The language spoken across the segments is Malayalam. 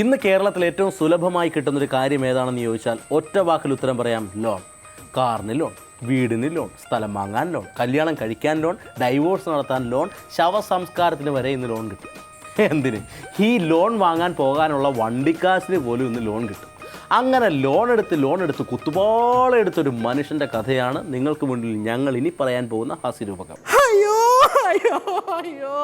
ഇന്ന് കേരളത്തിൽ ഏറ്റവും സുലഭമായി കിട്ടുന്ന ഒരു കാര്യം ഏതാണെന്ന് ചോദിച്ചാൽ ഒറ്റ വാക്കിൽ ഉത്തരം പറയാം ലോൺ കാറിന് ലോൺ വീടിന് ലോൺ സ്ഥലം വാങ്ങാൻ ലോൺ കല്യാണം കഴിക്കാൻ ലോൺ ഡൈവോഴ്സ് നടത്താൻ ലോൺ ശവസംസ്കാരത്തിന് വരെ ഇന്ന് ലോൺ കിട്ടും. എന്തിന്? ഈ ലോൺ വാങ്ങാൻ പോകാനുള്ള വണ്ടിക്കാശിന് പോലും ഇന്ന് ലോൺ കിട്ടും. അങ്ങനെ ലോൺ എടുത്ത് ലോൺ എടുത്ത് കുത്തുപാളെ എടുത്തൊരു മനുഷ്യന്റെ കഥയാണ് നിങ്ങൾക്ക് മുന്നിൽ ഞങ്ങൾ ഇനി പറയാൻ പോകുന്ന ഹാസ്യരൂപകം. അയ്യോ അയ്യോ അയ്യോ.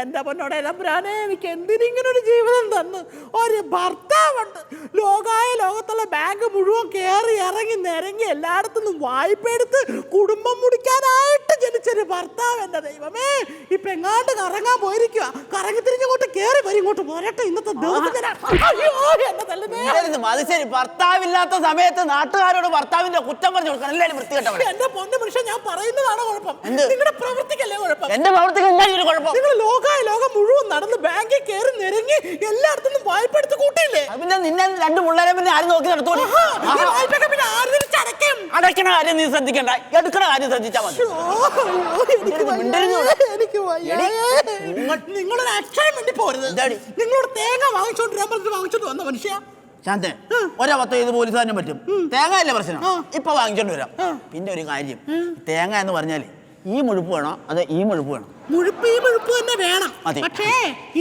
എന്റെ പൊന്നോടെ തമ്പുരാനെ എനിക്ക് എന്തിനിങ്ങനെ ഒരു ജീവിതം തന്നു? ഒരു ഭർത്താവുണ്ട്. ലോകായ ലോകത്തുള്ള ബാങ്ക് മുഴുവൻ കയറി ഇറങ്ങി നിരങ്ങി എല്ലായിടത്തുനിന്നും വായ്പ എടുത്ത് കുടുംബം മുടിക്കാനായിട്ട് ജനിച്ചൊരു ഭർത്താവ് എന്റെ ദൈവമേ. ഇപ്പൊ എങ്ങാണ്ട് കറങ്ങാൻ പോയിരിക്കുക കറങ്ങി തിരിഞ്ഞങ്ങോട്ട് കയറി വരും ഇങ്ങോട്ട് പോരട്ടെ ഇന്നത്തെ ദിവസം അയ്യോ തല്ലുന്നേ ഇതായിരുന്നു. അത് ശരി ഭർത്താവില്ലാത്ത സമയത്ത് നാട്ടുകാരോട് ഭർത്താവിന്റെ കുറ്റം പറഞ്ഞു കൊടുക്കണം. എല്ലാവരും വൃത്തികെട്ടവൻ എന്റെ പൊന്ന മനുഷ്യൻ ഞാൻ പറയുന്നതാണ് കുഴപ്പം? നിങ്ങളുടെ പ്രവൃത്തിക്കല്ലേ കുഴപ്പം? എന്റെ പ്രവർത്തിക്ക് എന്താ കുഴപ്പം? നിങ്ങൾ ലോകായ ലോകം മുഴുവൻ നടന്ന് ബാങ്കിൽ കയറി നിരങ്ങി എല്ലായിടത്തും വായ്പ എടുത്ത് കൂട്ടിയില്ലേ പിന്നെ നിന്നെ രണ്ട് പിള്ളേരെ പിന്നെ ആരും നോക്കി നടത്തോളൂ ആഹാ, ഈ വായ്പയൊക്കെ പിന്നെ ആര് തിരിച്ചടയ്ക്കും? അടയ്ക്കണ കാര്യം നീ ശ്രദ്ധിക്കണ്ട. എടുക്കണ കാര്യം ശ്രദ്ധിച്ചാ മതി. നിങ്ങളൊരു അക്ഷരം വേണ്ടി പോരുത് നിങ്ങളോട് തേങ്ങ വാങ്ങിച്ചോണ്ടിരാൻ പറഞ്ഞിട്ട് വാങ്ങിച്ചോണ്ട് വന്ന മനുഷ്യ. ശാന്തേ ഒരവത്ത പോലീസ് പോലീസുകാരനും പറ്റും. തേങ്ങ അല്ലേ പ്രശ്നം? ഇപ്പൊ വാങ്ങിച്ചോണ്ട് വരാം. പിന്നെ ഒരു കാര്യം. തേങ്ങ എന്ന് പറഞ്ഞാൽ ഈ മുഴുപ്പ് വേണോ? അതെ ഈ മുഴുപ്പ് വേണം? മുഴുപ്പ് ഈ മുഴുപ്പ് തന്നെ വേണം. പക്ഷേ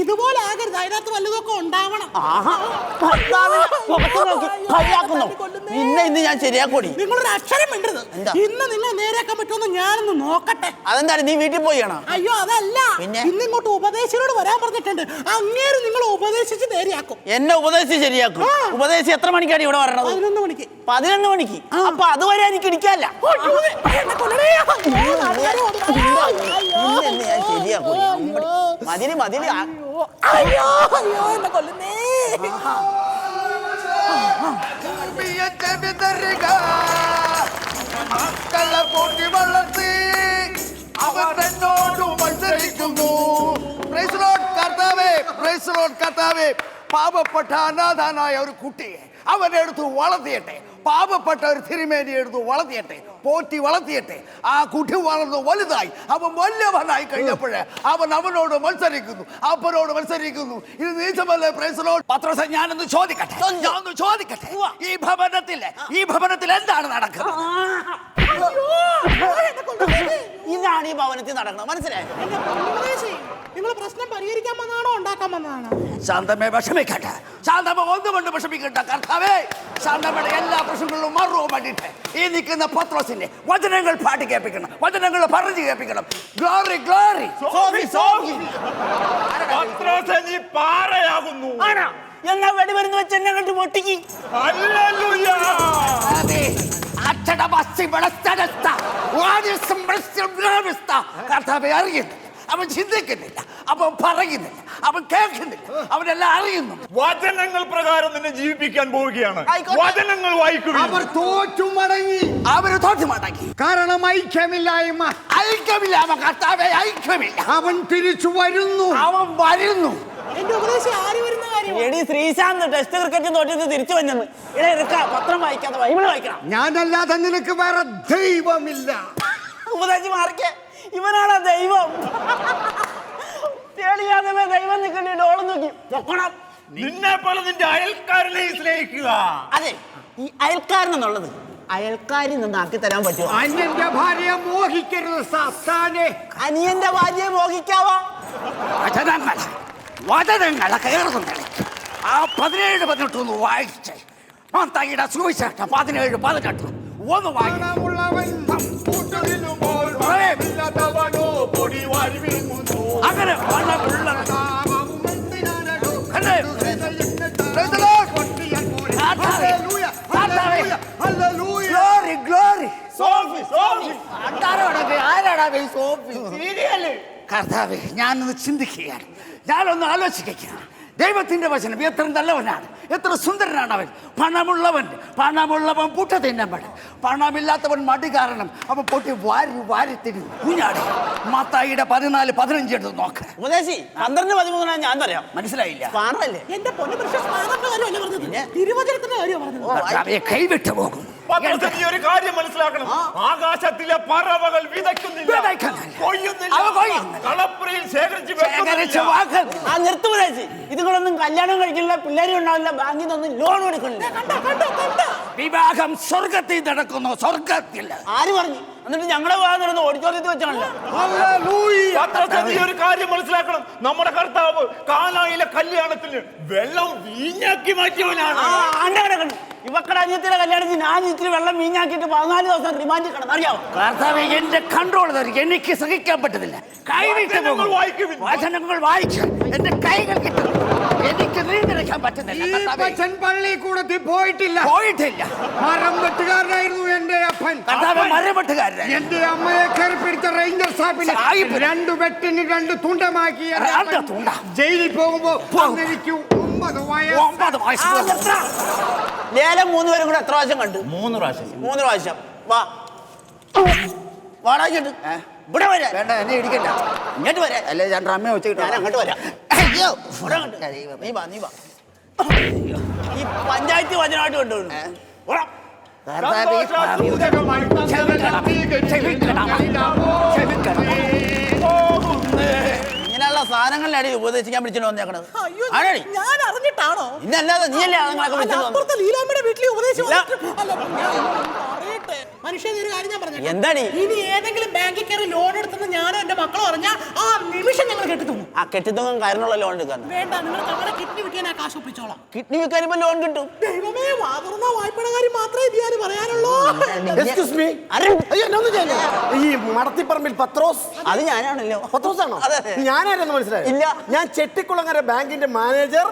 ഇതുപോലെ ആകരുത്. അതിനകത്ത് വല്ലതൊക്കെ ഉണ്ടാവണം. ആഹാ ഭർത്താവിനെ മുഖത്ത് നോക്കി കളിയാക്കുന്നു. നിന്നെ ഇന്ന് ഞാൻ ശരിയാക്കോടി. നിങ്ങളൊരു അക്ഷരം മിണ്ടരുത്. എന്താ? ഇന്ന് നിങ്ങൾ നേരെയാക്കാൻ പറ്റുമെന്ന് ഞാനൊന്ന് നോക്കട്ടെ. അതെന്താണ് നീ വീട്ടിൽ പോയി അയ്യോ അതല്ല. പിന്നെ? ഇന്ന് ഇങ്ങോട്ട് ഉപദേശിനോട് വരാൻ പറഞ്ഞിട്ടുണ്ട്. അങ്ങേര് നിങ്ങൾ ഉപദേശിച്ച് നേരെയാക്കും. എന്നെ ഉപദേശിച്ച് ശരിയാക്കും. ആ. ഉപദേശിച്ച് എത്ര മണിക്കാണ് ഇവിടെ വരണത്? പതിനൊന്ന് മണിക്ക്. പതിനൊന്ന് മണിക്ക്. അപ്പൊ അതുവരെ എനിക്ക് ഇടിക്കാല്ല അയ്യോ, എന്നെ കൊല്ലണേ. അയ്യോ, നാട്ടുകാര് ഓടുന്നു. അയ്യോ, ഇന്ന് ശരിയാക്കും അയ്യോ, അമ്പടി. മതിൽ മതിൽ അയ്യോ അയ്യോ എന്നെ കൊല്ലുന്നേ. മക്കളെ പോറ്റി വളർത്തി. അവർ എന്നോട് മത്സരിക്കുന്നു. കർത്താവേ. പാപപ്പെട്ട അനാഥാനായ ഒരു കുട്ടിയെ അവനെടുത്ത് വളർത്തിയട്ടെ. പാപപ്പെട്ട ഒരു തിരുമേനി എടുത്തു വളർത്തിയട്ടെ പോറ്റി വളർത്തിയട്ടെ. ആ കുട്ടി വളർന്നു വലുതായി. അവൻ വലിയവനായി കഴിഞ്ഞപ്പോഴേ അവൻ അവനോട് മത്സരിക്കുന്നു അപ്പനോട് മത്സരിക്കുന്നു. ഇത് നീച്ചമല്ലേ പ്രൈസലോ പത്രസ ഞാനൊന്ന് ചോദിക്കട്ടെ? ഞാനൊന്ന് ചോദിക്കട്ടെ? ഈ ഭവനത്തിലെ ഈ ഭവനത്തിൽ എന്താണ് നടക്കുന്നത്? ഇതാണ് ഈ ഭവനത്തിൽ നടക്കുന്നത് മനസ്സിലായോ? നിങ്ങൾ പ്രശ്നം പരിഹരിക്കാൻ വന്നാണോ ഉണ്ടാക്കാൻ വന്നതാണോ? ശാന്തമ്മ വിഷമിക്കട്ടെ. ശാന്തമ ഒന്നുകൊണ്ട് വിഷമിക്കട്ടെ കർത്താവേ. ശാന്തമ്മയുടെ എല്ലാ പ്രശ്നങ്ങളിലും മറുപടി വേണ്ടിയിട്ട് ഈ നിൽക്കുന്ന പത്രോസിന്റെ വചനങ്ങൾ പാട്ട് കേൾപ്പിക്കണം വചനങ്ങൾ പറഞ്ഞു കേൾപ്പിക്കണം. Glory glory. പത്രോസ് നീ പാറയാകുന്നു. ആണോ? എന്നാ വെടിമരുന്ന് വെച്ച് എന്നെ കണ്ട് പൊട്ടിക്ക്. ഹല്ലേലൂയ. കർത്താവേ അറിയുന്നില്ല അവൻ ചിന്തിക്കുന്നില്ല. അവൻ പറയുന്നില്ല അവൻ കേൾക്കുന്നില്ല അവനെല്ലാം അറിയുന്നു. വചനങ്ങൾ പ്രകാരം നിന്നെ ജീവിപ്പിക്കാൻ പോവുകയാണ്. ആയിക്കോട്ടെ. വചനങ്ങൾ വായിക്കുക അവർ തോറ്റു മടങ്ങി. അവർ തോറ്റു മടങ്ങി. കാരണം ഐക്യമില്ലായ്മ. ഐക്യമില്ല അവൻ കർത്താവെ ഐക്യമില്ല. അവൻ തിരിച്ചു വരുന്നു. അവൻ വരുന്നു. എന്റെ ഉപദേശം ആര് വരുന്ന കാര്യം? എടി ശ്രീശാന്ത് ടെസ്റ്റ് ക്രിക്കറ്റ് തോറ്റത് തിരിച്ചു വന്നെന്ന്. ഇടേ എടുക്ക പത്രം വായിക്കാതെ ബൈബിൾ വായിക്കണം. ഞാനല്ലാതെ നിനക്ക് വേറെ ദൈവമില്ല. ഉപദേശി മാറിക്കേ. ഇവനാണ് പൊക്കണം. നിന്നെ പോലെ നിന്റെ അയൽക്കാരനെ സ്നേഹിക്കുക. അതെ ഈ അയൽക്കാരൻ എന്നുള്ളത് അയൽക്കാരിൽ നിന്ന് ആക്കി തരാൻ പറ്റുമോ? അന്യന്റെ ഭാര്യയെ മോഹിക്കരുത് സാത്താനെ. അനിയന്റെ ഭാര്യയെ മോഹിക്കാവോ? വചനങ്ങൾ വചനങ്ങൾ കയറുന്നുണ്ട് ആ പതിനേഴ് പതിനെട്ടൊന്ന് വായിച്ചേ. മത്തായിയുടെ സുവിശേഷം പതിനേഴ് പതിനെട്ട് ഒന്ന് വായിക്കും അങ്ങനെ പണമുള്ള സോഫി സോഫി. ആരാടാ സോഫി? കർത്താവേ ഞാനൊന്ന് ചിന്തിക്കുകയാണ്. ഞാനൊന്ന് ആലോചിക്കുകയാണ്. ദൈവത്തിന്റെ വചനം എത്ര നല്ലവനാണ് എത്ര സുന്ദരനാണ് അവൻ. പണമുള്ളവൻ പണമുള്ളവൻ പുട്ട തിന്നവൻ പണമില്ലാത്തവൻ മടി കാരണം അവൻ പൊട്ടി വാരി വാരി തിരി കുഞ്ഞാടി മാത്തായിയുടെ പതിനാല് പതിനഞ്ച് എടുത്ത് നോക്ക്. ഉപദേശി പന്ത്രണ്ട് പതിമൂന്നാണ് ഞാൻ പറയാം മനസ്സിലായില്ല. പാറല്ലേ എന്റെ പൊന്നു കൈവിട്ട് പോകും. ഇത് ഈ ഒരു കാര്യം മനസ്സിലാക്കണം. ആകാശത്തിലെ പറവകൾ വിതയ്ക്കുന്നില്ല. വിതയ്ക്കുന്നില്ല. കൊയ്യുന്നില്ല. അവ കൊയ്യുന്നില്ല. കളപ്പുരയിൽ ശേഖരിച്ച് ശേഖരിച്ച വെക്കുന്നില്ല. ഇതുങ്ങളൊന്നും കല്യാണം കഴിക്കില്ല പിള്ളേരും ഉണ്ടാവില്ല ബാങ്കിൽ നിന്നൊന്നും ലോൺ എടുക്കണില്ല വിവാഹം സ്വർഗത്തിൽ നടക്കുന്നു സ്വർഗത്തിൽ. ആര് പറഞ്ഞു? എന്നിട്ട് ഞങ്ങളെ ഭാഗം നടന്ന് ഓഡിറ്റോറിയത്തിൽ വെച്ചാണല്ലോ. പത്രത്തിൽ ഈ ഒരു കാര്യം മനസ്സിലാക്കണം. നമ്മുടെ കർത്താവ് കാനായിലെ കല്യാണത്തിന് വെള്ളം വീഞ്ഞാക്കി മാറ്റിയവനാണ്. ആ ആണ്ട കിടക്കണം. ഇവക്കടെ അനിയത്തിയുടെ കല്യാണത്തിന് ഞാൻ ഇത്തിരി വെള്ളം വീഞ്ഞാക്കിയിട്ട് പതിനാല് ദിവസം റിമാൻഡ് കിടന്നു. അറിയാവോ? കർത്താവ് എന്റെ കൺട്രോൾ തരും എനിക്ക് സഹിക്കാൻ പറ്റത്തില്ല. കൈവിട്ട് പോകും. വായിക്കുവിൻ. വചനങ്ങൾ വായിക്കും എന്റെ കൈകൾ കിട്ടും. എനിക്ക് നീന്തിരക്കാൻ പറ്റുന്നില്ല കർത്താവേ. പള്ളിക്കൂടത്തിൽ പോയിട്ടില്ല. പോയിട്ടില്ല. മരം വെട്ടുകാരനായിരുന്നു എന്റെ അപ്പൻ. കർത്താവ് മരമട്ടുകാരൻ എന്റെ അമ്മയെ കയറി പിടിച്ച റേഞ്ചർ സാഹിബിന് സാഹിബ്. രണ്ട് വെട്ടിന് രണ്ട് തുണ്ടമാക്കി എന്റെ രണ്ട് തുണ്ട. ജയിലിൽ പോകുമ്പോ പോകും. അന്ന് എനിക്ക് ഒമ്പത് വയസ്സ്. ഒമ്പത് വയസ്സ്. ലേലം മൂന്ന് പേരും കൂടെ എത്ര പ്രാവശ്യം കണ്ടു? മൂന്ന് പ്രാവശ്യം. മൂന്ന് പ്രാവശ്യം. വാ. വാടാ ഇങ്ങോട്ട്. ഇവിടെ വരാ. വേണ്ട എന്നെ ഇടിക്കണ്ട. ഇങ്ങോട്ട് വരാ. അല്ലേ ഞാൻ ഡ്രമ്മ ഞാൻ അങ്ങോട്ട് വരാം. അയ്യോ ഇവിടെ അങ്ങോട്ട്. നീ വാ നീ വാ. ഈ പഞ്ചായത്ത് വചനമായിട്ട് കൊണ്ടുവന്നു. സന്തോഷസൂചകമായി പോകുന്നേ. സാധനങ്ങളിലാണ് ഉപദേശിക്കാൻ വിളിച്ചു വന്നേക്കണത്. അയ്യോ ഞാൻ അറിഞ്ഞിട്ടാണോ? ഇന്നല്ലാതെ നീയല്ലേ അതുങ്ങളൊക്കെ അല്ല, വിളിച്ചത്? അപ്പുറത്തെ ലീലാമ്മയുടെ വീട്ടിൽ ഉപദേശം ഇല്ല. വന്നിട്ട് അല്ല, ഞാൻ പറയട്ടെ ഒരു കാര്യം ഞാൻ പറഞ്ഞു എന്താടി? ഇനി ഏതെങ്കിലും ബാങ്കിൽ കയറി ലോൺ എടുത്തെന്ന് ഞാനോ എന്റെ മക്കളോ അറിഞ്ഞാൽ ആ നിമിഷം ഞങ്ങൾ കെട്ടിത്തുന്നു ആ കെട്ടിത്തങ്ങും കാര്യങ്ങളുള്ള ലോൺ എടുക്കാൻ വേണ്ട നിങ്ങൾ തങ്ങളുടെ കിഡ്നി വിൽക്കാൻ ആ കാശ് ഒപ്പിച്ചോളാം. കിഡ്നി വിൽക്കാൻ ഇപ്പൊ ലോൺ കിട്ടും. ദൈവമേ വാതുറന്ന വായ്പയുടെ കാര്യം മാത്രമേ ഞാൻ പറയാനുള്ളൂ. എക്സ്ക്യൂസ് മീ അരെ, അയ്യോ എന്നെ ഒന്നും ചെയ്യല്ലേ ഈ മടത്തിപ്പറമ്പിൽ പത്രോസ്. അത് ഞാനാണല്ലോ. പത്രോസ് ആണോ അതെ. ഞാനാരെന്ന് മനസ്സിലായി? ഇല്ല. ഞാൻ ചെട്ടിക്കുളങ്ങര ബാങ്കിന്റെ മാനേജർ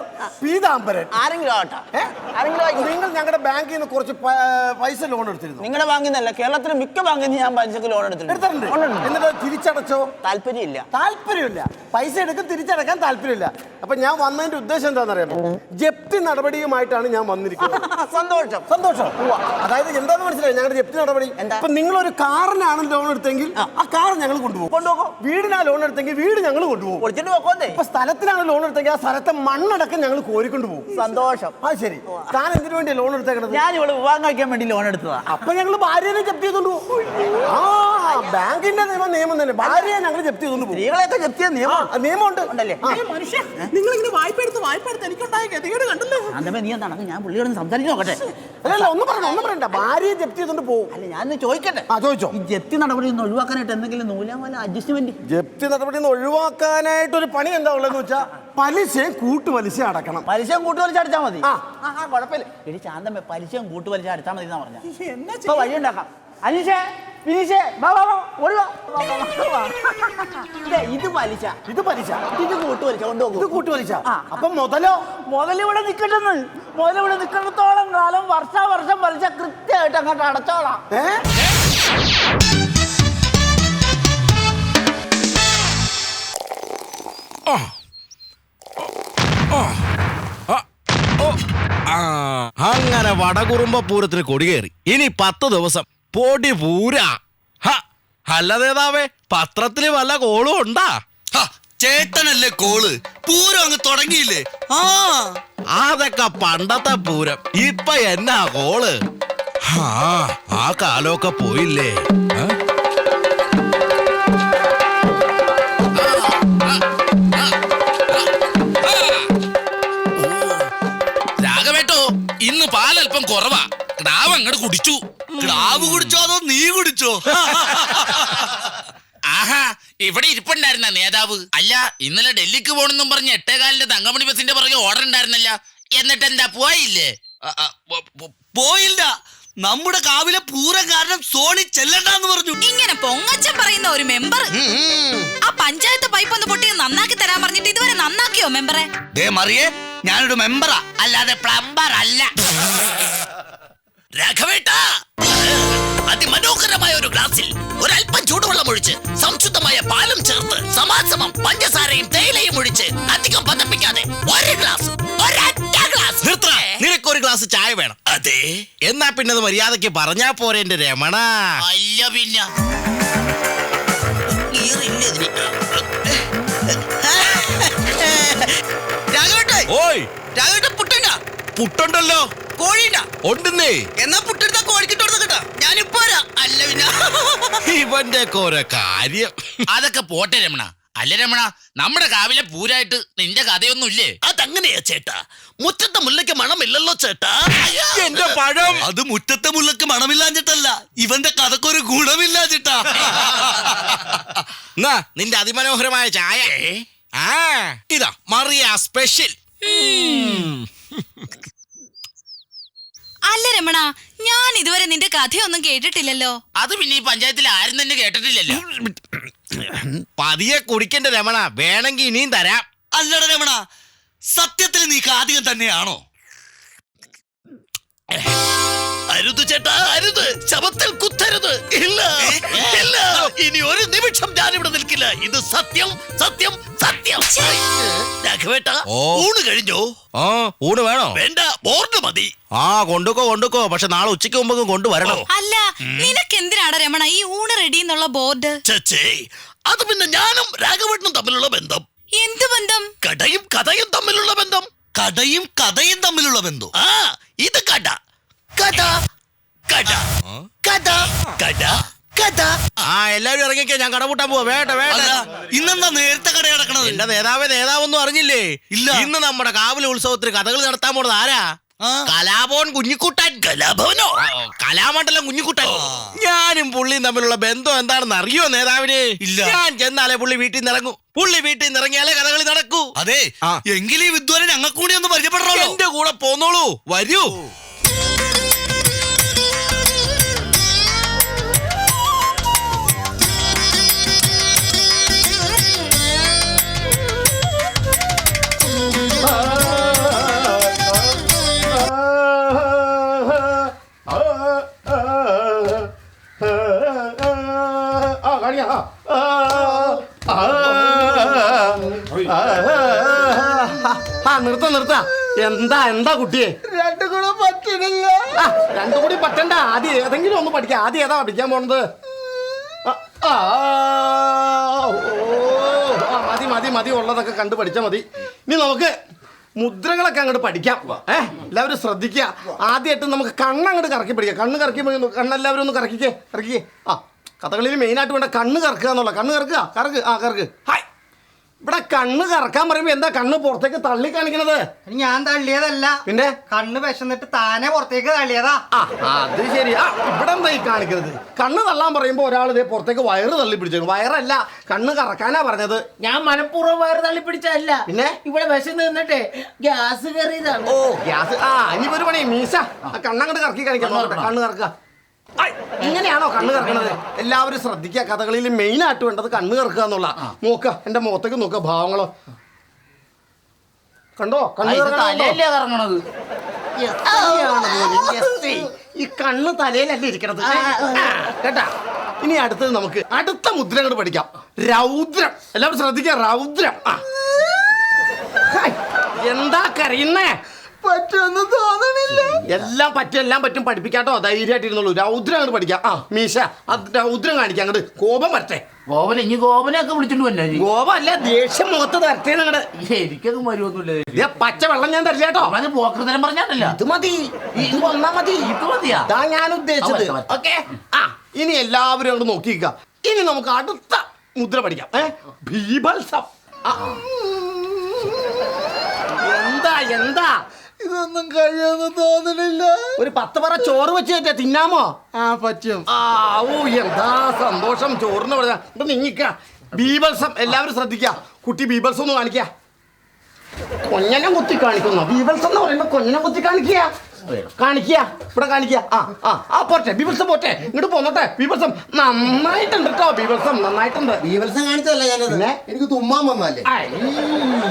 പീതാംബരൻ. ആരെങ്കിലും ആവട്ടെ. ഏ? ആരെങ്കിലും ആയിക്കോട്ടെ. നിങ്ങൾ ഞങ്ങളുടെ ബാങ്കിൽ നിന്ന് കുറച്ച് പ- പൈസ ലോൺ എടുത്തിരുന്നു. നിങ്ങളുടെ ബാങ്കിൽ നിന്നല്ല കേരളത്തിലെ മിക്ക ബാങ്കിൽ നിന്ന് ഞാൻ പലിശക്ക് ലോൺ എടുത്തിട്ടുണ്ട്. എടുത്തിട്ടുണ്ട്. എന്നിട്ട് അത് തിരിച്ചടച്ചോ? താല്പര്യമില്ല. താല്പര്യമില്ല. പൈസ എടുക്കും തിരിച്ചടക്കാൻ താല്പര്യമില്ല. അപ്പൊ ഞാൻ വന്നതിന്റെ ഉദ്ദേശം എന്താണെന്നറിയാമോ? ജപ്തി നടപടിയുമായിട്ടാണ് ഞാൻ വന്നിരിക്കുന്നത്. സന്തോഷം. സന്തോഷം. അതായത് എന്താന്ന് മനസ്സിലായി? ഞങ്ങളുടെ ജപ്തി നടപടി? എന്താ? ഇപ്പൊ നിങ്ങൾ ഒരു കാറിനാണ് ലോൺ എടുത്തെങ്കിൽ ആ. കാർ ഞങ്ങൾ കൊണ്ടുപോകും. കൊണ്ടുപോകും വീടിനാ ലോൺ എടുത്തെങ്കിൽ വീട് ഞങ്ങൾ കൊണ്ടുപോകും. പൊളിച്ചിട്ട് പോക്കോന്നേ. ഇപ്പൊ സ്ഥലത്തിനാണ് ലോൺ എടുത്തെങ്കിൽ ആ സ്ഥലത്തെ മണ്ണടക്കം ഞങ്ങൾ കോരിക്കൊണ്ട് പോകും. സന്തോഷം. ആ ശരി. താൻ എന്തിനു വേണ്ടി ലോൺ എടുത്തേക്കണത്? ഞാൻ ഇവിടെ വിവാഹം കഴിക്കാൻ വേണ്ടി ലോൺ എടുത്തതാ. അപ്പൊ ഞങ്ങൾ ഭാര്യനെ ജപ്തി ചെയ്തോണ്ട് പോകും. ആ. ബാങ്കിന്റെ നിയമം നിയമം തന്നെ ഭാര്യയെ ഞങ്ങൾ ജപ്തി ചെയ്തോണ്ട് പോകും. സ്ത്രീകളെയൊക്കെ ജപ്തിയ ആ, നിയമം ആ, നിയമമുണ്ട്. ഉണ്ടല്ലേ? മനുഷ്യ നിങ്ങൾ ഇങ്ങനെ വായ്പ എടുത്ത് വായ്പ എടുത്ത് എനിക്കുണ്ടായ ഗതികേട് കണ്ടല്ലോ. അന്നമേ നീ എന്താണ്? ഞാൻ പുള്ളിയോട് സംസാരിച്ചു നോക്കട്ടെ. അല്ലല്ല ഒന്നും പറയണ്ട ഒന്നും പറയണ്ട. ഭാര്യയെ ജപ്തി ചെയ്തോണ്ട് പോകും. അല്ല ഞാൻ ചോദിക്കട്ടെ. ആ ചോദിച്ചോ. ഈ ജപ്തി നടപടി ഒന്ന് ഒഴിവാക്കാനായിട്ട് എന്തെങ്കിലും നൂലാമല അഡ്ജസ്റ്റ്മെന്റ് ജപ്തി നടപടി ഒന്ന് ഒഴിവാക്കാനായിട്ട് ഒരു പണി എന്താ ഉള്ളതെന്ന് വെച്ചാ പലിശയും കൂട്ടുപലിശ അടക്കണം. പലിശയും കൂട്ടുപലിശ അടിച്ചാൽ മതി. ആ. ആ ആ, കുഴപ്പമില്ല. എടി ചാന്തമ്മ പലിശയും കൂട്ടുപലിശ അടിച്ചാൽ മതി എന്നാ പറഞ്ഞ എന്നാ ഇപ്പൊ വഴി ഉണ്ടാക്കാം അനീഷേ വിനീഷേ വാ വാ വാ ഓടി വാ. ഇത് പലിശ. ഇത് പലിശ. ഇത് കൂട്ടുപലിശ ഇത് കൊണ്ടുപോകും കൂട്ടുപലിശ. ആ. അപ്പൊ മുതലോ? മുതലിവിടെ നിൽക്കട്ടെന്ന് മുതലിവിടെ നിക്കണത്തോളം കാലം വർഷാവർഷം പലിശ കൃത്യമായിട്ട് അങ്ങോട്ട് അടച്ചോളാം. അങ്ങനെ വടകുറുമ്പ പൂരത്തിന് കൊടികേറി. ഇനി പത്ത് ദിവസം. പൊടി പൂരാ. അല്ലതേതാവേ പത്രത്തിൽ വല്ല കോളും ഉണ്ടാ? ചേട്ടനല്ലേ കോൾ? പൂരം അങ്ങ് തുടങ്ങിയില്ലേ? ആ. അതൊക്കെ പണ്ടത്തെ പൂരം. ഇപ്പൊ എന്നാ കോൾ? ആ കാലമൊക്കെ പോയില്ലേ. പാലല്പം കുറവാ. ക്ടാവ് അങ്ങോട്ട് കുടിച്ചു. ക്ലാവ് കുടിച്ചോ അതോ നീ കുടിച്ചോ? ആഹാ ഇവിടെ ഇരിപ്പുണ്ടായിരുന്ന നേതാവ്. അല്ല ഇന്നലെ ഡൽഹിക്ക് പോണെന്നും പറഞ്ഞ് എട്ടേകാലിന്റെ തങ്കമണി ബസിന്റെ പുറകെ ഓർഡർ ഉണ്ടായിരുന്നല്ല എന്നിട്ട് എന്താ പോയില്ലേ പോയില്ല. നമ്മുടെ കാവിലെ പൂരം കാരണം സോണി ചെല്ലണ്ടെന്ന് പറഞ്ഞു. ഇങ്ങനെ പൊങ്ങച്ചം പറയുന്ന ഒരു മെമ്പർ ആ പഞ്ചായത്ത് പൈപ്പ് ഒന്ന് പൊട്ടി നന്നാക്കി തരാൻ പറഞ്ഞിട്ട് ഇതുവരെ നന്നാക്കിയോ മെമ്പറെ ദേ മറിയേ ഞാനൊരു മെമ്പറാ അല്ലാതെ പ്ലംബർ അല്ല. രാഘവേട്ട! അതിമനോഹരമായ ഒരു ഗ്ലാസിൽ ഒരല്പം ചൂടുവെള്ളം ഒഴിച്ച് സംശുദ്ധമായ പാലം ചേർത്ത് സമാസമം പഞ്ചസാരയും തേയിലയും ഒഴിച്ച് അധികം പതപ്പിക്കാതെ ഒരു ഗ്ലാസ് ഗ്ലാസ് ചായ വേണം. അതെ. എന്നാ പിന്നെ അത് മര്യാദയ്ക്ക് പറഞ്ഞാ പോരെ എന്റെ രമണ. അല്ല പിന്നെ. ഓയ്. പുട്ടുണ്ടല്ലോ. കോഴിണ്ടാ ഉണ്ടെന്നേ. എന്നാ പുട്ടെടുത്ത കോഴിക്കിട്ട് കൊടുത്ത കേട്ടോ ഞാനിപ്പോ അല്ല പിന്നെ. ഇവന്റെ ഓരോ കാര്യം. അതൊക്കെ പോട്ടെ രമണ. അല്ല രമണ നമ്മുടെ കാവിലെ പൂരായിട്ട് നിന്റെ കഥയൊന്നും ഇല്ലേ അതങ്ങനെയാ ചേട്ടാ. മുറ്റത്തെ മുല്ലയ്ക്ക് മണമില്ലല്ലോ ചേട്ടാ. എന്റെ പഴം. അത് മുറ്റത്തെ മുല്ലക്ക് മണമില്ലാഞ്ഞിട്ടല്ല ഇവന്റെ കഥക്കൊരു ഗുണമില്ലാഞ്ഞിട്ടാ എന്നാ നിന്റെ അതിമനോഹരമായ ചായ. ആ ഇതാ മറിയ സ്പെഷ്യൽ അല്ല രമണ ഞാൻ ഇതുവരെ നിന്റെ കഥയൊന്നും കേട്ടിട്ടില്ലല്ലോ. അത് പിന്നെ ഈ പഞ്ചായത്തിൽ ആരും തന്നെ കേട്ടിട്ടില്ലല്ലോ. പതിയെ കുടിക്കണ്ട രമണ. വേണമെങ്കിൽ ഇനിയും തരാം. അല്ലട രമണ സത്യത്തിൽ നീ കാതികം തന്നെയാണോ? അരുത് ചേട്ടാ അരുത്. ശബത്തിൽ കുത്തരുത്. ഇല്ല ഇല്ല. ഇനി ഒരു നിമിഷം ഞാൻ ഇവിടെ നിൽക്കില്ല. ഇത് സത്യം സത്യം സത്യം. രാഘവേട്ട. ഊണ് കഴിഞ്ഞോ? ആ ഊണ് വേണോ? വേണ്ട ബോർഡ് മതി. ആ കൊണ്ടുക്കോ കൊണ്ടുക്കോ. പക്ഷെ നാളെ ഉച്ചയ്ക്ക് മുമ്പ് കൊണ്ടുവരണോ. അല്ല നിനക്ക് എന്തിനാണ് രമണ ഈ ഊണ് റെഡി എന്നുള്ള ബോർഡ് ചച്ചേ അത് പിന്നെ ഞാനും രാഘവേട്ടനും തമ്മിലുള്ള ബന്ധം. എന്ത് ബന്ധം? കടയും കഥയും കടയും കഥയും തമ്മിലുള്ള ബന്ധം. ആ ഇത് കട. കട. കട കട കട. കട ആ എല്ലാവരും ഇറങ്ങിക്കാ. ഞാൻ കട പൂട്ടാൻ പോവാ. വേട്ട വേട്ട ഇന്നെന്താ നേരത്തെ കട കിടക്കണത് എന്റെ നേതാവ് നേതാവൊന്നും അറിഞ്ഞില്ലേ? ഇല്ല. ഇന്ന് നമ്മുടെ കാവലി ഉത്സവത്തിന് കഥകൾ നടത്താൻ പോണത് ആരാ. കലാഭവൻ കുഞ്ഞിക്കുട്ടൻ. കലാഭവനോ? കലാമണ്ഡലം കുഞ്ഞിക്കുട്ടൻ. ഞാനും പുള്ളിയും തമ്മിലുള്ള ബന്ധം എന്താണെന്ന് അറിയോ നേതാവിന്? ഇല്ല. ഞാൻ ചെന്നാലേ പുള്ളി വീട്ടിൽ നിന്ന് ഇറങ്ങൂ. പുള്ളി വീട്ടിൽ നിന്ന് ഇറങ്ങിയാലേ കഥകളി നടക്കൂ. അതെ. എങ്കിലും ഈ വിദ്വാനെ ഞങ്ങൾക്ക് കൂടി ഒന്ന് പരിചയപ്പെടണോ എന്റെ കൂടെ പോന്നോളൂ. വരൂ. എന്താ എന്താ കുട്ടിയെ രണ്ടു കൂടെ പറ്റണില്ല. രണ്ടു കൂടി പറ്റണ്ട. ആദ്യം ഏതെങ്കിലും ഒന്ന് പഠിക്കാം. ആദ്യം ഏതാ പഠിക്കാൻ പോണത്? മതി മതി മതി. ഉള്ളതൊക്കെ കണ്ടു പഠിച്ചാൽ മതി. ഇനി നമുക്ക് മുദ്രകളൊക്കെ അങ്ങോട്ട് പഠിക്കാം. ഏ എല്ലാവരും ശ്രദ്ധിക്കുക. ആദ്യമായിട്ട് നമുക്ക് കണ്ണങ്ങോട്ട് കറക്കി പഠിക്കാം. കണ്ണ് കറക്കി കണ്ണെല്ലാവരും ഒന്ന് കറക്കിക്കേ കറക്കിക്കേ. ആ കഥകളിയിൽ മെയിനായിട്ട് വേണ്ട കണ്ണ് കറക്കുക എന്നുള്ള കണ്ണ് കറക്കുക കറക്ക് ആ കറക്ക്. ഹായ് കണ്ണ് കറക്കാൻ പറയുമ്പോ എന്താ കണ്ണ് പുറത്തേക്ക് തള്ളി കാണിക്കണത്? ഞാൻ തള്ളിയതല്ല. പിന്നെ? കണ്ണ് വിശന്നിട്ട് താനെ പുറത്തേക്ക് തള്ളിയതാ. ആ അത് ശരി. ആ ഇവിടെ എന്താ ഈ കാണിക്കുന്നത് കണ്ണ് തള്ളാൻ പറയുമ്പോ ഒരാൾ ഇതേ പുറത്തേക്ക് വയറ് തള്ളി പിടിച്ചു വയറല്ല കണ്ണ് കറക്കാനാ പറഞ്ഞത്. ഞാൻ മനഃപൂർവം വയറ് തള്ളി പിടിച്ചതല്ല പിന്നെ? ഇവിടെ വിശന്ന് നിന്നിട്ട് ഗ്യാസ് കയറിയതാണ്. ഓ ഗ്യാസ്. ആ ഇനി ഒരു പണി. മീശ ആ കണ്ണങ്ങോട്ട് കറക്കി കാണിക്കാം. കണ്ണ് കറക്കുക. ഇങ്ങനെയാണോ കണ്ണു കറക്കുന്നത് എല്ലാവരും ശ്രദ്ധിക്കുക. കഥകളിൽ മെയിൻ ആയിട്ട് വേണ്ടത് കണ്ണ് കറക്കുക എന്നുള്ള. നോക്ക എന്റെ മുഖത്തേക്ക് നോക്കുക ഭാവങ്ങളോ. കണ്ടോ? കണ്ണ് കറങ്ങണത്? ഈ കണ്ണ് തലയിലല്ല ഇരിക്കണത്. കേട്ടാ? ഇനി അടുത്തത് നമുക്ക് അടുത്ത മുദ്ര അങ്ങോട്ട് പഠിക്കാം. രൗദ്രം. എല്ലാവരും ശ്രദ്ധിക്കുക രൗദ്രം. എന്താ കരയുന്നേ? പറ്റുമെന്ന് തോന്നണില്ല എല്ലാം പറ്റും എല്ലാം പറ്റും. പഠിപ്പിക്കാട്ടോ. ധൈര്യമായിട്ടിരുന്നുള്ളൂ രൗദ്രം അങ്ങോട്ട് പഠിക്കാം. ആ മീശ അത് രൗദ്രം കാണിക്കാം. അങ്ങോട്ട് കോപം വരട്ടെ. ഗോപന ഇനി ഗോപനൊക്കെ വിളിച്ചിട്ട് വന്നെ കോപം അല്ല ദേഷ്യം മുഖത്ത് വരട്ടെ നിങ്ങളുടെ എനിക്കൊന്നും വരുമൊന്നുമില്ല പച്ച വെള്ളം ഞാൻ തരില്ല കേട്ടോ. അവന് പോക്കൃതരം പറഞ്ഞാണല്ല ഇത് മതി. ഇത് വന്നാ മതി. ഇത് മതിയാ. ഞാൻ ഉദ്ദേശിച്ചത്. ഓക്കെ? ആ ഇനി എല്ലാവരും അങ്ങോട്ട് നോക്കിക്ക ഇനി നമുക്ക് അടുത്ത മുദ്ര പഠിക്കാം. ഏ? ഭീഭത്സം എന്താ എന്താ? ഇതൊന്നും കഴിയുമെന്ന് തോന്നണില്ല. ഒരു പത്ത് പറ ചോറ് വെച്ച് കയറ്റാ തിന്നാമോ? ആ പറ്റും. ആ ഓ എന്താ സന്തോഷം ചോറിന് പറഞ്ഞ ഇപ്പൊ നിങ്ങിക്ക. ബീബൽസം എല്ലാവരും ശ്രദ്ധിക്ക. കുട്ടി ബീബൽസം ഒന്ന് കാണിക്ക. കൊഞ്ഞനം കുത്തി കാണിക്കുന്നു. ബീബൽസം എന്ന് പറയുമ്പോ കൊഞ്ഞനം കുത്തി കാണിക്കുക കാണിക്കുക? ഇവിടെ കാണിക്കുക. ആ ആ ആ പോട്ടെ. ബീവത്സം പോട്ടെ. ഇങ്ങോട്ട് പോന്നോട്ടെ. ബീവത്സം നന്നായിട്ടുണ്ട് കേട്ടോ ബീവത്സം നന്നായിട്ടുണ്ട്. ബീവത്സം കാണിച്ചതല്ല ഞാനത്. എനിക്ക് തുമ്മാൻ വന്നല്ലേ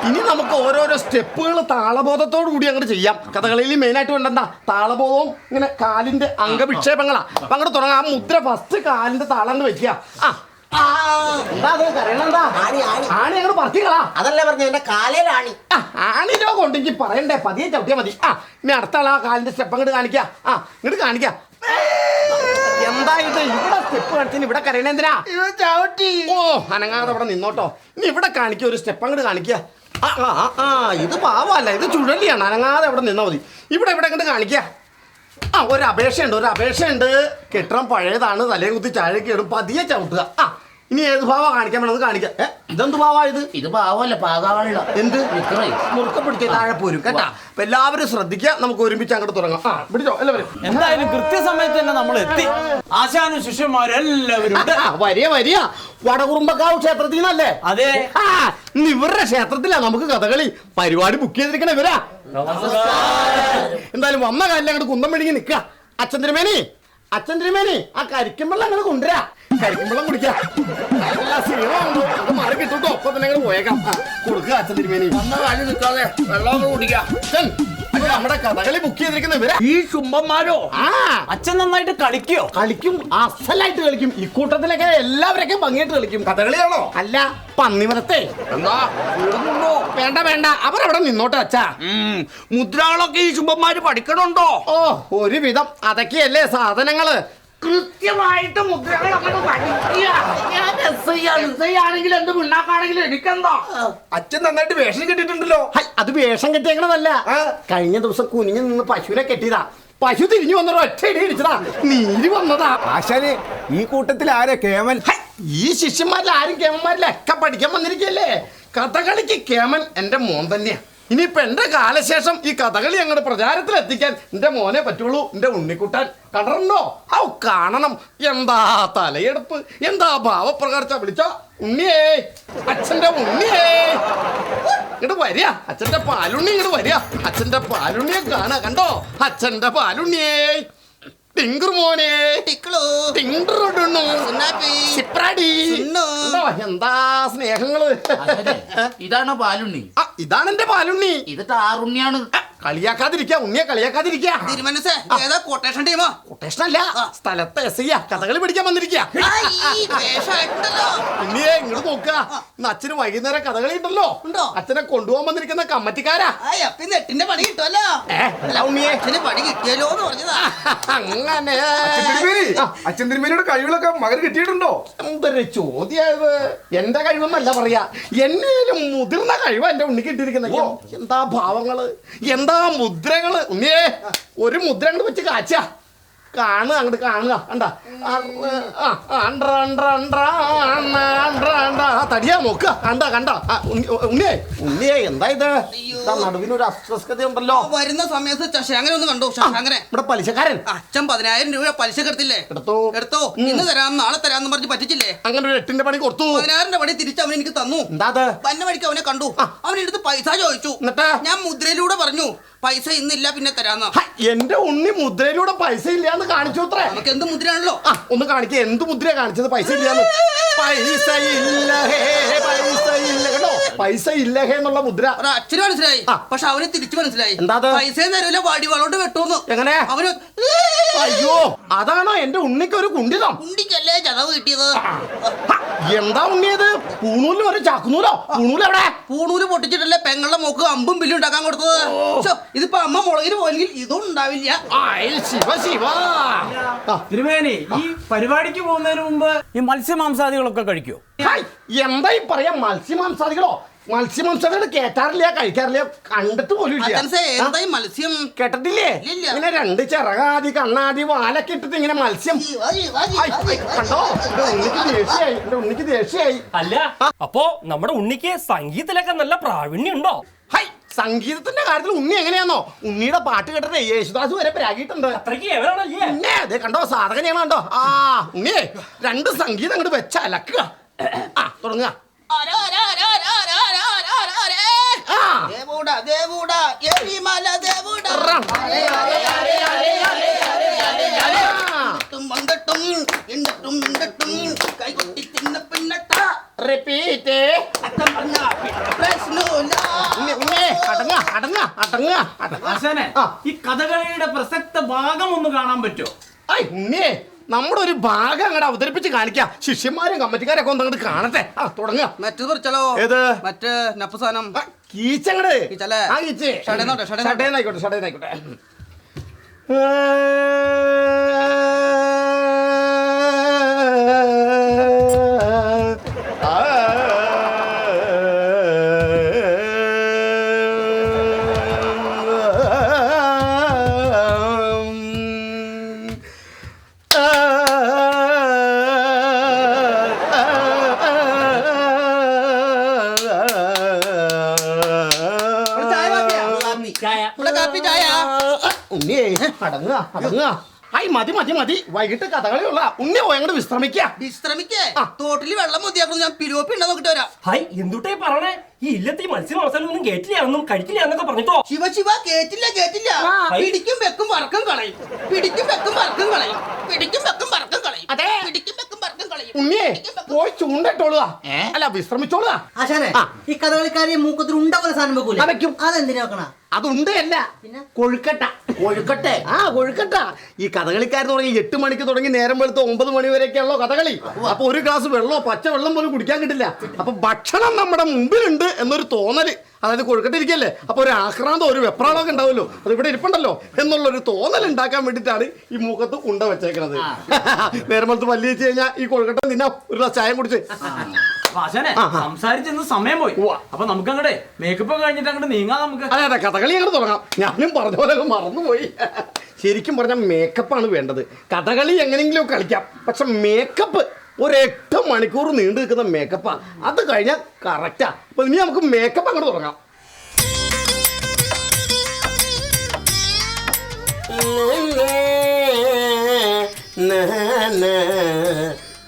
ഇനി നമുക്ക് ഓരോരോ സ്റ്റെപ്പുകൾ താളബോധത്തോടു കൂടി അങ്ങോട്ട് ചെയ്യാം. കഥകളിയിൽ മെയിൻ ആയിട്ട് വേണ്ടെന്താ താളബോധവും ഇങ്ങനെ കാലിന്റെ അംഗവിക്ഷേപങ്ങളാ. അപ്പൊ അങ്ങോട്ട് തുടങ്ങാം. ആ മുദ്ര ഫസ്റ്റ് കാലിന്റെ താളം വെക്കുക. ആ അതല്ലേ പറഞ്ഞു എന്റെ ആണി. രോഗം ഉണ്ടെങ്കിൽ പറയണ്ടേ? പതിയെ ചവിട്ടിയാ മതി. ആ ഇനി അടുത്ത ആളാ കാലിന്റെ സ്റ്റെപ്പ് അങ്ങോട്ട് ആ ഇങ്ങോട്ട് എന്താ ഇത്? ഇവിടെ സ്റ്റെപ്പ് കാണിച്ചു ഇവിടെ കരയണ എന്തിനാ? ഇവ ചവിട്ടി. ഓ അനങ്ങാതെ അവിടെ നിന്നോട്ടോ. ഇനി ഇവിടെ കാണിക്കുക ഒരു സ്റ്റെപ്പ് അങ്ങോട്ട് കാണിക്കുക ആ ആ ആ, ഇത് പാവല്ല ഇത് ചുഴലിയാണ്. അനങ്ങാതെ അവിടെ നിന്നാ മതി. ഇവിടെ ഇവിടെ അങ്ങോട്ട് കാണിക്കുക ആ ഒരു അപേക്ഷയുണ്ട് ഒരു അപേക്ഷയുണ്ട്. കെട്ടിടം പഴയതാണ് തലേ കുത്തി ചാഴക്കേടും. പതിയെ ചവിട്ടുക. ആ ഇനി ഏത് ഭാവ കാണിക്കാൻ വേണമെന്ന് കാണിക്കാം. ഏ, ഇതെന്ത് ഭാവാ ഇത്? ഇത് പാവല്ല പാകാവള്ള എന്ത്? നിക്കറേ മുറുക്ക പിടിച്ച് താഴെ പോരും കേട്ടാ? അപ്പൊ എല്ലാവരും ശ്രദ്ധിക്കുക നമുക്ക് ഒരുമിച്ച് അങ്ങോട്ട് തുടങ്ങാം. ആ പിടിച്ചോ എല്ലാവരും. എന്തായാലും കൃത്യസമയത്ത് തന്നെ നമ്മൾ എത്തി. ആശാനും ശിഷ്യന്മാരും എല്ലാവരും ഉണ്ട്. ആ, വരിക വരിക വടകുറുമ്പക്കാവ് ക്ഷേത്രത്തിൽ നിന്നല്ലേ? അതെ. ആ, ഇന്ന് ഇവരുടെ ക്ഷേത്രത്തിലാ നമുക്ക് കഥകളി. പരിപാടി ബുക്ക് ചെയ്തിരിക്കണ ഇവരാ. എന്തായാലും വന്ന കാലിൽ അങ്ങോട്ട് കുന്തം മെഴുകി നിക്ക. അച്ഛൻ തിരുമേനി അച്ഛൻ തിരുമേനി ആ കരിക്കുമ്പോൾ അങ്ങോട്ട് കൊണ്ടുവരാ. കരിക്കുമ്പള്ളം കുടിക്കാം. മാറി കിട്ടും. ഒപ്പം തന്നെ അങ്ങോട്ട് പോയേക്കാം. കൊടുക്കുക അച്ഛൻ തിരുമേനി. വന്ന കാര്യം നിൽക്കാതെ വെള്ളം കുടിക്കാം. നമ്മുടെ കഥകളി ബുക്ക് ചെയ്തിരിക്കുന്ന ഇവരാ. ഈ ചുംബന്മാരോ? ആ. അച്ഛൻ നന്നായിട്ട് കളിക്കോ? കളിക്കും. അസലായിട്ട് കളിക്കും. ഈ ഇക്കൂട്ടത്തിലൊക്കെ എല്ലാവരൊക്കെ ഭംഗിയായിട്ട് കളിക്കും. കഥകളിയാണോ? അല്ല പന്നിമരത്തെ എന്താ? വേണ്ട വേണ്ട. അവിടെ നിന്നോട്ടെ അച്ഛാ. മുദ്രകളൊക്കെ ഈ ചുംബന്മാര് പഠിക്കണുണ്ടോ? ഓ ഒരുവിധം. അതൊക്കെയല്ലേ സാധനങ്ങൾ. കൃത്യമായിട്ട് മുദ്രകൾ അങ്ങനെ പഠിക്കുക ഞാൻ എസ് ഐ ആണ് എസ് ഐ ആണെങ്കിലും എന്ത് പിണ്ണാക്കാണെങ്കിലും എനിക്കെന്താ? അച്ഛൻ നന്നായിട്ട് വേഷം കെട്ടിട്ടുണ്ടല്ലോ ഹൈ, അത് വേഷം കെട്ടിയേക്കണതല്ല. കഴിഞ്ഞ ദിവസം കുനിഞ്ഞു നിന്ന് പശുവിനെ കെട്ടിയതാ. പശു തിരിഞ്ഞു വന്നൊരു ഒറ്റ ഇടി ഇടിച്ചതാ. നീര് വന്നതാ. ആശാനെ ഈ കൂട്ടത്തിൽ ആരാ കേമൻ? ഹൈ, ഈ ശിഷ്യന്മാരിൽ ആരും കേമന്മാരിലൊക്കെ പഠിക്കാൻ വന്നിരിക്കല്ലേ കഥകളിക്ക് കേമൻ എന്റെ മോൻ തന്നെയാ. ഇനിയിപ്പൊ എന്റെ കാലശേഷം ഈ കഥകളി അങ്ങോട്ട് പ്രചാരത്തിൽ എത്തിക്കാൻ എന്റെ മോനെ പറ്റുള്ളൂ എന്റെ ഉണ്ണിക്കുട്ടാൻ. കണ്ടോ ഔ കാണണം. എന്താ തലയെടുപ്പ്? എന്താ ഭാവപ്രകാരച്ച വിളിച്ച. ഉണ്ണിയേ അച്ഛന്റെ ഉണ്ണിയേ. ഇങ്ങോട്ട് വരിക. അച്ഛന്റെ പാലുണ്ണി ഇങ്ങോട്ട് വരിക. അച്ഛന്റെ പാലുണ്ണിയെ കാണാ കണ്ടോ? അച്ഛന്റെ പാലുണ്ണിയേ. ടിങ്കർ മോനെ ടിങ്കറുടുന്നു. സിപ്രാടി. കണ്ടോ? എന്താ സ്നേഹങ്ങൾ? ഇതാണ് പാലുണ്ണി? ആ, ഇതാണ് എന്റെ പാലുണ്ണി. ഇത് ആറുണ്ണിയാണ് കളിയാക്കാതിരിക്ക ഉണ്ണിയെ കളിയാക്കാതിരിക്ക. കൊട്ടേഷൻ ടീമോ കൊട്ടേഷൻ അല്ല സ്ഥലത്ത് എസ് ഐ കഥകളി പിടിക്കാൻ വന്നിരിക്കുക ഉണ്ണിയെ ഇങ്ങോട്ട് നോക്കുക. ഇന്ന് അച്ഛന് വൈകുന്നേരം കഥകളി ഉണ്ടല്ലോ. ഉണ്ടോ? അച്ഛനെ കൊണ്ടുപോകാൻ വന്നിരിക്കുന്ന കമ്മറ്റിക്കാരാ. നെട്ടിന്റെ പണി കിട്ടുമല്ലോ. ഉണ്ണിയെ. അച്ഛന് പണി കിട്ടിയല്ലോ എന്ന് പറഞ്ഞതാ അങ്ങനെ അച്ഛൻ തിരുമേനിയുടെ കഴിവുകളൊക്കെ മകന് കിട്ടിയിട്ടുണ്ടോ? എന്തൊരു ചോദ്യത് എന്റെ കഴിവെന്നല്ല പറയാ. എന്നേലും മുതിർന്ന കഴിവ് എന്റെ ഉണ്ണി കിട്ടിയിരിക്കുന്നത്. എന്താ ഭാവങ്ങൾ? എന്താ മുദ്രകൾ? ഉണ്ണിയേ ഒരു മുദ്ര അങ്ങോട്ട് വെച്ച് കാച്ച. കാണുക അങ്ങോട്ട് കാണുക. കണ്ട? തടിയാ നോക്കുക കണ്ട കണ്ട? ഉണ്ണിയേ? ഉണ്ണിയേ എന്താ ഇത്? നടുവിനൊരു അസ്വസ്ഥത ഉണ്ടല്ലോ. വരുന്ന സമയത്ത് ശശാങ്കനെ ഒന്ന് കണ്ടു? ശശാങ്കനെ? ഇവിടെ പലിശക്കാരൻ. അച്ഛൻ പതിനായിരം രൂപ പലിശ എടുത്തില്ലേ? എടുത്തോ. എടുത്തോ. ഇന്ന് തരാം നാളെ തരാന്ന് പറഞ്ഞ് പറ്റിച്ചില്ലേ? അങ്ങനെ ഒരു എട്ടിന്റെ പണി കൊടുത്തു. പതിനായിരം പണി തിരിച്ച് അവൻ എനിക്ക് തന്നു. എന്താ വന്ന വഴിക്ക് അവനെ കണ്ടു. അവൻ എടുത്ത് പൈസ ചോദിച്ചു. എന്നിട്ട്? ഞാൻ മുദ്രയിലൂടെ പറഞ്ഞു പൈസ ഇന്നില്ല പിന്നെ തരാന്ന്. എന്റെ ഉണ്ണി മുദ്രയിലൂടെ പൈസ ഇല്ലാന്ന് കാണിച്ചു അത്രേ. നമുക്ക് എന്ത് മുദ്രയാണല്ലോ? ആ ഒന്ന് കാണിക്കുക എന്ത് മുദ്രയാ കാണിച്ചത്? പൈസ ഇല്ലാന്ന്. പൈസ ഇല്ല ഹേ പൈസ ഇല്ല. കേട്ടോ? പൈസ ഇല്ല ഹേ എന്നുള്ള മുദ്ര. ഒരു അച്ഛന് മനസ്സിലായി. ആ. പക്ഷെ അവന് തിരിച്ചു മനസ്സിലായി. എന്താ അത്? പൈസ തരൂല വാടി വളോണ്ട് വെട്ടുന്നു എങ്ങനെ? അവന് അയ്യോ അതാണോ എന്റെ ഉണ്ണിക്ക് ഒരു കുണ്ടിതം കുണ്ടിക്കല്ലേ ചതവ് കിട്ടിയത്? ഹ, എന്താ ഉണ്ണിയത് പൂണൂലിന് ഒരു ചാക്കുന്നൂലോ പൂണൂൽ എവിടെ? പൂണൂൽ പൊട്ടിച്ചിട്ടല്ലേ പെങ്ങളുടെ മോക്ക് അമ്പും ബില്ലും ഉണ്ടാക്കാൻ കൊടുത്തത്? ശ്ശോ, ഇതിപ്പോ അമ്മ മുളകിന് പോയെങ്കിൽ ഇതും ഉണ്ടാവില്ല. ആ ശിവ ശിവ. തിരുമേനി ഈ പരിപാടിക്ക് പോകുന്നതിന് മുമ്പ് ഈ മത്സ്യമാംസാദികളൊക്കെ കഴിക്കോ? എന്താ ഈ പറയാ? മത്സ്യമാംസാദികളോ? മത്സ്യമാംസാദികൾ കേട്ടാറില്ല കഴിക്കാറില്ല കണ്ടിട്ട് പോലും ഇല്ല. മത്സ്യം? കേട്ടിട്ടില്ലേ? ഇല്ല. ഇങ്ങനെ രണ്ട് ചിറകാതി കണ്ണാതി വാലൊക്കെ ഇട്ടിട്ട് ഇങ്ങനെ മത്സ്യം. കണ്ടോ? എന്റെ ഉണ്ണിക്ക് ദേഷ്യായി എന്റെ ഉണ്ണിക്ക് ദേഷ്യായി അല്ല അപ്പോ നമ്മുടെ ഉണ്ണിക്ക് സംഗീതത്തിലൊക്കെ നല്ല പ്രാവീണ്യം ഉണ്ടോ ഹൈ സംഗീതത്തിന്റെ കാര്യത്തിൽ ഉണ്ണി എങ്ങനെയാണോ ഉണ്ണിയുടെ പാട്ട് കേട്ടിട്ട് യേശുദാസ് വരെ പ്രാഗിയിട്ടുണ്ട്. പിന്നെ അതേ കണ്ടോ സാധകം ഞാൻ കണ്ടോ ആ ഉണ്ണിയെ രണ്ട് സംഗീതം അങ്ങോട്ട് വെച്ച അലക്കുക. ആ തുടങ്ങുക. ദേവൂടാ ദേവൂടാ ദേവൂടാ. കൈകൊട്ടി തിന്ന റിപ്പീറ്റ് അടങ്ങ അടങ്ങാ അടങ്ങ. അടങ്ങ ആശാനെ ആ. ഈ കഥകളിയുടെ പ്രസക്ത ഭാഗം ഒന്ന് കാണാൻ പറ്റുമോ? ഐ ഉണ്ണിയെ നമ്മുടെ ഒരു ഭാഗം അങ്ങോട്ട് അവതരിപ്പിച്ച് കാണിക്കാം. ശിഷ്യന്മാരും കമ്മറ്റിക്കാരൊക്കെ ഒന്ന് അങ്ങോട്ട് കാണട്ടെ. ആ തുടങ്ങുക മറ്റേത് പറിച്ചാലോ ഏത്? മറ്റേ നപ്പ് സാധനം ആ, കീച്ചങ്ങട്. കീച്ചല്ലേ? ആ കീച്ച്. ഷടേന്നോട്ടെ, ഷടേന്നോട്ടെ. ഷടേന്നായിക്കോട്ടെ ഷടേന്നായിക്കോട്ടെ. ഉണ്ണിയേ അടങ്ങുക അടങ്ങുക. ആയി മതി മതി മതി. വൈകിട്ട് കഥകളിയുള്ള ഉണ്ണി പോയങ്ങോട്ട് വിശ്രമിക്കുക. വിശ്രമിക്കേ. തോട്ടിൽ വെള്ളം മതിയാക്കുന്നു ഞാൻ പിലോപ്പി ഉണ്ടോ നോക്കിട്ട് വരാം. ഹായ് എന്തുട്ടേ പറഞ്ഞേ ഈ ഇല്ലത്തെ ഈ കേറ്റില്ല എന്നും കഴിക്കില്ല എന്നൊക്കെ പറഞ്ഞിട്ടോ? ശിവ ശിവ കേറ്റില്ല കേറ്റില്ല. പിടിക്കും വെക്കും വറക്കും കളയും. പിടിക്കും വെക്കും വറക്കും കളയും. പിടിക്കും വെക്കും വറക്കും കളയും. അതെ. പിടിക്കും വെക്കും വറക്കും കളയും. ഉണ്ണിയെ പോയി ചൂണ്ടിട്ടോളുക. അല്ല വിശ്രമിച്ചോളുക. ആശാനെ ഈ കഥകളിക്കാരി മൂക്കത്തിൽ ഉണ്ടാവുന്ന സാധനം വെക്കൂല? വെക്കും. അതെന്തിനാ വെക്കണ? അതുണ്ട് അല്ല കൊഴുക്കട്ട. കൊഴുക്കട്ടെ? ആ കൊഴുക്കട്ട. ഈ കഥകളിക്കാരൻ തുടങ്ങി എട്ട് മണിക്ക് തുടങ്ങി നേരം വെളുത്ത് ഒമ്പത് മണി വരെയൊക്കെയുള്ളോ കഥകളി. അപ്പൊ ഒരു ഗ്ലാസ് വെള്ളമോ പച്ച വെള്ളം പോലും കുടിക്കാൻ കിട്ടില്ല. അപ്പൊ ഭക്ഷണം നമ്മുടെ മുമ്പിലുണ്ട് എന്നൊരു തോന്നൽ. അതായത് കൊഴുക്കട്ടിരിക്കല്ലേ അപ്പോൾ അപ്പൊ ഒരു ആക്രാന്തം ഒരു വെപ്രാളമൊക്കെ ഉണ്ടാവുമല്ലോ. അത് ഇവിടെ ഇരിപ്പുണ്ടല്ലോ എന്നുള്ളൊരു തോന്നൽ ഉണ്ടാക്കാൻ വേണ്ടിയിട്ടാണ് ഈ മുഖത്ത് ഉണ്ട വെച്ചേക്കുന്നത് നേരം വെളുത്ത് പല്ലി വെച്ച് കഴിഞ്ഞാൽ ഈ കൊഴുക്കട്ട നിന്നാ ഒരു ഗ്ലാസ് ചായം കുടിച്ച്. ആശാനെ സംസാരിച്ചെന്ന് സമയം പോയി. അപ്പൊ നമുക്ക് അങ്ങടെ മേക്കപ്പ് കഴിഞ്ഞിട്ട് അങ്ങോട്ട് നീങ്ങാം നമുക്ക്. അതെ അതെ കഥകളി അങ്ങോട്ട് തുടങ്ങാം. ഞാനും പറഞ്ഞ പോലെ മറന്നുപോയി. ശരിക്കും പറഞ്ഞാൽ മേക്കപ്പാണ് വേണ്ടത്. കഥകളി എങ്ങനെയെങ്കിലും കളിക്കാം. പക്ഷെ മേക്കപ്പ് ഒരു എട്ട് മണിക്കൂർ നീണ്ടു നിൽക്കുന്ന മേക്കപ്പാ അത് കഴിഞ്ഞാൽ കറക്റ്റാ അപ്പൊ ഇനി നമുക്ക് മേക്കപ്പ് അങ്ങോട്ട് തുടങ്ങാം.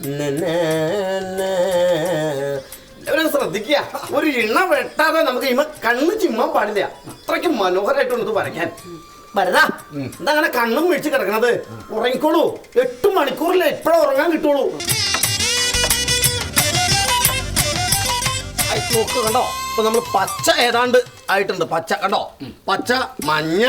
എല്ലാവരും ശ്രദ്ധിക്കുക. ഒരു ഇണ വെട്ടാതെ നമുക്ക് ഇമ കണ്ണ് ചിമ്മാൻ പാടില്ല. അത്രയ്ക്ക് മനോഹരമായിട്ടുണ്ട് ഇത് വരയ്ക്കാൻ. വരതാ എന്താ അങ്ങനെ കണ്ണും വീഴ്ച കിടക്കണത്? ഉറങ്ങിക്കോളൂ. എട്ട് മണിക്കൂറിൽ എപ്പോഴും ഉറങ്ങാൻ കിട്ടുള്ളൂ? നോക്ക് കണ്ടോ? ഇപ്പൊ നമ്മൾ പച്ച ഏതാണ്ട് ആയിട്ടുണ്ട്. പച്ച കണ്ടോ? പച്ച മഞ്ഞ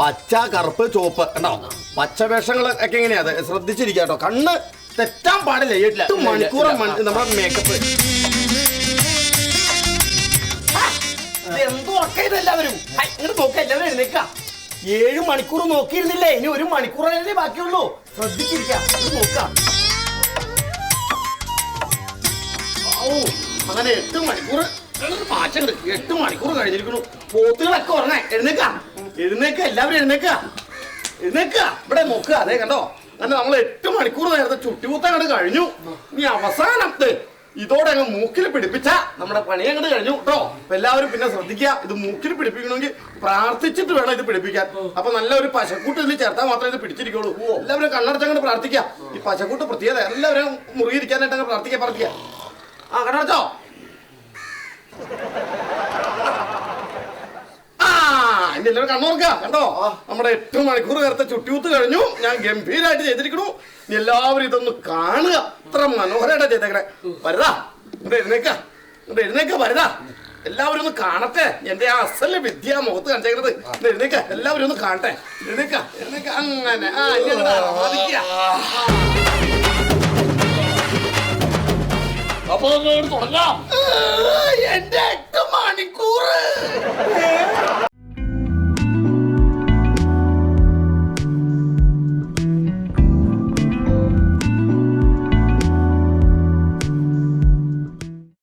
പച്ച കറുപ്പ് ചുവപ്പ്. കണ്ടോ? പച്ച വേഷങ്ങൾ ഒക്കെ എങ്ങനെയാ? അത് ശ്രദ്ധിച്ചിരിക്കുക കേട്ടോ. കണ്ണ് തെറ്റാൻ പാടില്ല. എട്ട് മണിക്കൂർ നമ്മുടെ മേക്കപ്പ് എന്തോ ഉറക്കം എല്ലാവരും? ഹൈ, ഇങ്ങോട്ട് നോക്ക എല്ലാവരും എഴുന്നേക്ക ഏഴ് മണിക്കൂർ നോക്കിയിരുന്നില്ലേ? ഇനി ഒരു മണിക്കൂറല്ലേ ബാക്കിയുള്ളൂ. ശ്രദ്ധിച്ചിരിക്കാം നോക്കാം ഔ, അങ്ങനെ എട്ട് മണിക്കൂർ ഒരു മാറ്റമുണ്ട് എട്ട് മണിക്കൂർ കഴിഞ്ഞിരിക്കുന്നു. പോത്തുകളൊക്കെ ഉറങ്ങാൻ. എഴുന്നേക്ക എഴുന്നേക്ക എല്ലാവരും എഴുന്നേക്ക എഴുന്നേക്ക ഇവിടെ നോക്കുക. അതെ കണ്ടോ? അങ്ങനെ നമ്മൾ എട്ട് മണിക്കൂർ നേരത്തെ ചുട്ടിപൂത്ത കണ്ട് കഴിഞ്ഞു. ഇനി അവസാനം ദേ, ഇതോടെ അങ്ങ് മൂക്കിൽ പിടിപ്പിച്ച നമ്മുടെ പണി അങ്ങോട്ട് കഴിഞ്ഞു കേട്ടോ അപ്പൊ എല്ലാവരും പിന്നെ ശ്രദ്ധിക്കുക ഇത് മൂക്കിൽ പിടിപ്പിക്കണമെങ്കിൽ പ്രാർത്ഥിച്ചിട്ട് വേണം ഇത് പിടിപ്പിക്കാൻ. അപ്പൊ നല്ല ഒരു പശക്കൂട്ട് ഇതിൽ ചേർത്താൽ മാത്രമേ ഇത് പിടിച്ചിരിക്കുള്ളൂ. എല്ലാവരും കണ്ണടച്ചങ്ങോട്ട് പ്രാർത്ഥിക്കുക. ഈ പശക്കൂട്ട് പ്രത്യേകത എല്ലാവരും മുറുകിയിരിക്കാനായിട്ട് അങ്ങ് പ്രാർത്ഥിക്കുക പ്രാർത്ഥിക്കുക. ആ കണ്ണടച്ചോ ആ ഇനി എല്ലാവരും കണ്ണോർക്ക കണ്ടോ? നമ്മുടെ എട്ട് മണിക്കൂർ നേരത്തെ ചുട്ടിയൂത്ത് കഴിഞ്ഞു. ഞാൻ ഗംഭീരമായിട്ട് ചെയ്തിരിക്കണു എല്ലാവരും ഇതൊന്ന് കാണുക. അത്ര മനോഹരായിട്ടാ ചെയ്തേക്കണേ. വരുതാ ഇവിടെ എഴുന്നേക്ക. ഇവിടെ എഴുന്നേക്ക വരുതാ എല്ലാവരും ഒന്ന് കാണട്ടെ. എന്റെ ആ അസൽ വിദ്യ മുഖത്ത് കണ്ടേക്കണത് ഇവിടെ എഴുന്നേക്ക. എല്ലാവരും ഒന്ന് കാണട്ടെ. എഴുന്നേക്ക. എഴുന്നേക്ക. അങ്ങനെ. ആ അപ്പൊ തുടങ്ങാം. എന്റെ എട്ട് മണിക്കൂർ